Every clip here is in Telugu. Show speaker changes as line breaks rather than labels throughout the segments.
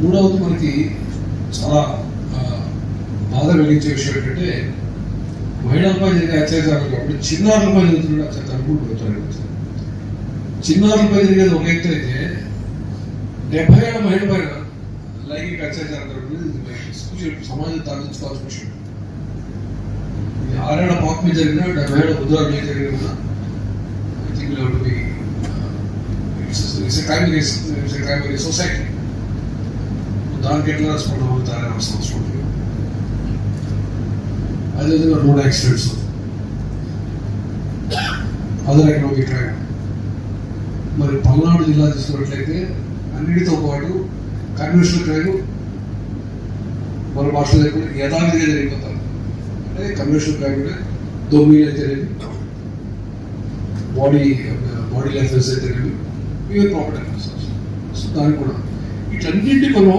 మూడవది మనకి చాలా బాధ కలిగించే విషయం ఏంటంటే మహిళలపై జరిగే అత్యాచారాలు కాబట్టి చిన్నారులపై జరుగుతున్న అత్యాచారం కూడా జరుగుతుంది చిన్నారులపై జరిగేది ఒక ఎత్తు అయితే డెబ్బై ఏళ్ళ మహిళ పైన లైంగిక అత్యాచారం జరుగుతుంది సమాజం తరలించుకోవాల్సిన విషయం. ఆరేళ్ళ పాప మీద జరిగిన డెబ్బై ఏళ్ళ బుధవారం మీద జరిగిన I think it's crime it's crime society దానికి ఎట్లా రెస్పాండ్ అవుతారని అవసరం అవసరం ఉంటుంది అదేవిధంగా road accidents. Other economic crime మరి పల్నాడు జిల్లా చూసినట్లయితే అన్నిటితో పాటు కన్వెన్షనల్ క్రైమ్ మన భాషలో లేకుండా యథావిధిగా జరిగిపోతారు. అంటే కన్వెన్షనల్ క్రైమ్ అంటే దొమ్మిలు అయితేనేమి బాడీ బాడీ లైఫెన్స్ అయితేనేమి ఇవే ప్రాపర్టీ సో దానికి కూడా వీటన్నింటి మనం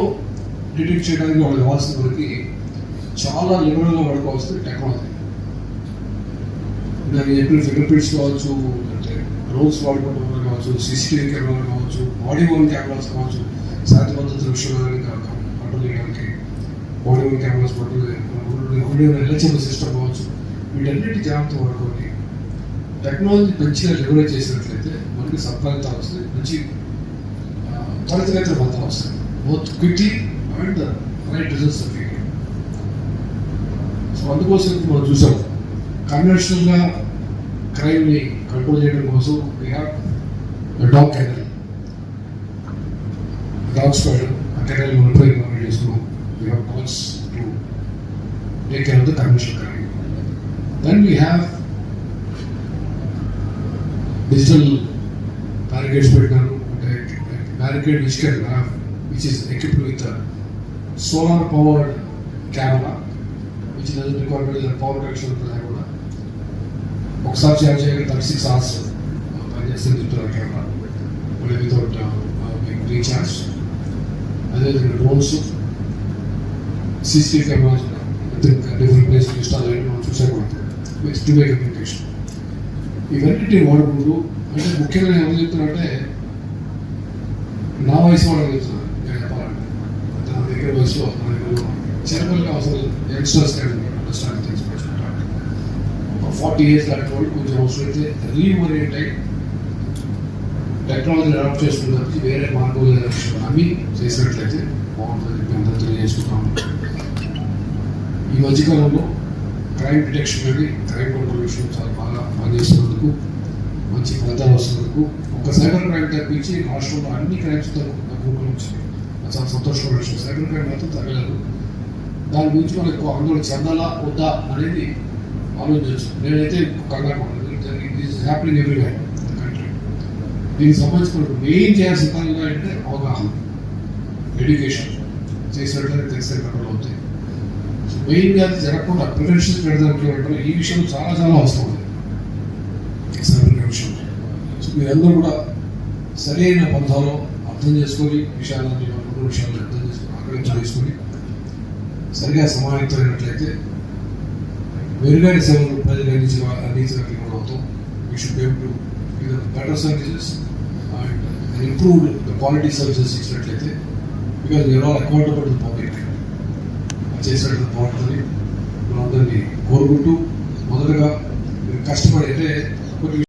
డిటెక్ట్ చేయడానికి వాళ్ళకి కావాల్సిన వరకు చాలా లిబరల్గా వాడుకోవాల్సిన టెక్నాలజీ దాన్ని చెప్పిన ఫింగర్ ప్రింట్స్ కావచ్చు అంటే డ్రోన్స్ వాడుకోవడం వల్ల కావచ్చు సీసీటీవీ కెమెరాలు కావచ్చు బాడీ ఓన్ కెమెరాస్ కావచ్చు శాంతి భద్రత విషయాలని కంట్రోల్ చేయడానికి బాడీ ఓన్ కెమెరాస్ పట్టు ఎల్హెచ్ఎం సిస్టమ్ కావచ్చు వీటన్నిటి జాగ్రత్త వాడుకొని టెక్నాలజీ మంచిగా లెవరేజ్ చేసినట్లయితే మనకి సత్ఫలితాలు వస్తాయి మంచి ఆ, త్వరితగతిన ఫలితాలు వస్తాయి both quickly and right results so అందుకోసం ఇప్పుడు మనం చూసాం కన్వెన్షనల్గా క్రైమ్ని కంట్రోల్ చేయడం కోసం we have dog kennel dog squad ఆ కెనల్ మనం కంప్లీట్ చేసుకున్నాం we have dogs to take care of the conventional crime then we have digital barricades పెట్టినారు అంటే barricade which can have which is equipped with solar powered camera which doesn't requirement power connection ఉంటుంది అది కూడా ఒకసారి చార్జ్ చేయగా థర్టీ సిక్స్ అవర్స్ పనిచేస్తుంది చెప్తున్నారు కెమెరా మళ్ళీ వితౌట్ రీఛార్జ్ అదేవిధంగా drones CCTV cameras different place install చేయడం మనం చూసే కూడా నెక్స్ట్ టు కమ్యూనికేషన్ ఇవన్నిటి వాడుకుంటూ అంటే ముఖ్యంగా నేను ఏం చెప్తున్నానంటే నా వయసు వాళ్ళకి చెప్తున్నాను దగ్గర వయసులో నా దగ్గర చిన్నపిల్లలకి అవసరం యంగ్స్టర్స్ కానీ అండర్స్టాండ్ తెలుసుకుంటారు ఒక ఫార్టీ ఇయర్స్ దాటి వాళ్ళు కొంచెం అవసరం అయితే రీఓరియంట్ అయ్యి టెక్నాలజీ అడాప్ట్ చేసుకున్నదానికి వేరే మార్గం అవి చేసినట్లయితే బాగుంటుందని చెప్పి అందరూ తెలియజేసుకుంటాము. ఈ మధ్యకాలంలో క్రైమ్ డిటెక్షన్ కానీ క్రైమ్ కంట్రోల్ విషయం చాలా బాగా పనిచేస్తున్నందుకు మంచి ఫలితాలు వస్తున్నందుకు ఒక సైబర్ క్రైమ్ తప్పించి రాష్ట్రంలో అన్ని క్రైమ్స్ తగ్గుకు నుంచి చాలా సంతోషమైన విషయం సెకండ్ క్రైమ్ మాత్రం తగ్గలేదు. దాని గురించి మనం ఎక్కువ ఆందోళన చెందాలా వద్దా అనేది ఆలోచించవచ్చు నేనైతే కంగారు పడలేదు. దిస్ హ్యాపీనింగ్ ఎవ్రీవేర్ కంట్రీ దీనికి సంబంధించిన మెయిన్ చేయాల్సిన పనులు అంటే అవగాహన ఎడ్యుకేషన్ చేసినట్లయితే తెలిసే కంట్రోల్ అవుతాయి మెయిన్గా అది జరగకుండా ప్రివెన్షన్ పెడదాం ఈ విషయం చాలా చాలా అవసరం ఉంది. సైబర్ విషయం సో మీరందరూ కూడా సరైన పంథాలో అర్థం చేసుకొని విషయాలను అనుకున్న విషయాలు అర్థం చేసుకొని ఆకలించి చేసుకొని సరిగా సమాహితమైనట్లయితే మెరుగైన సేవలు ప్రజలు అందించే అందించినట్లు కూడా అవుతాం we should be to better services and improved quality services ఇచ్చినట్లయితే because you are all accountable to public చేసినట్టు బాగుంటుంది మనందరినీ కోరుకుంటూ మొదటగా కష్టపడి అంటే కొన్ని